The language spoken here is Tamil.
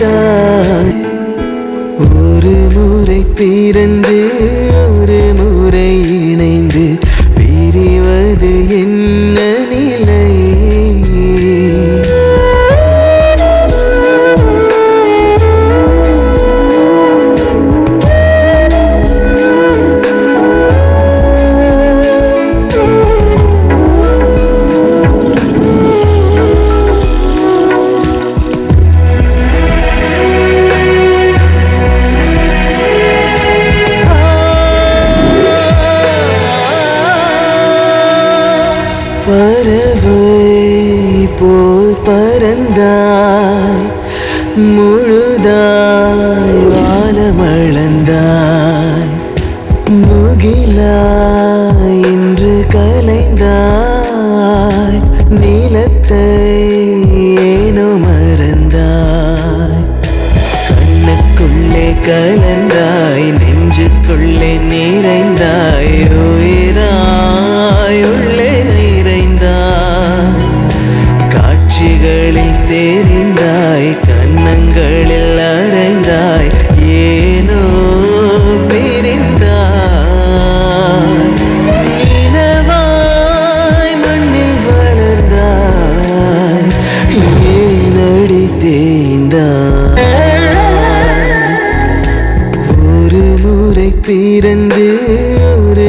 பிறந்தாய் ஒரு முறை பிறந்து ஒரு முறை இணைந்து பிரிவது போல் பறந்தாய் முழுதாய் வானமளந்தாய். முகிலாய் இன்று கலைந்தாய் நீலத்தை ஏனோ மறந்தாய். கண்ணுக்குள்ளே கலந்தாய். தெரிந்தாய் கன்னங்களில் அறைந்தாய் ஏனோ பிரிந்தாய். இனவாய் மண்ணில் வளர்ந்தாய் ஏனடி தேய்ந்தாய். ஒரு முறை பிறந்து ஒரு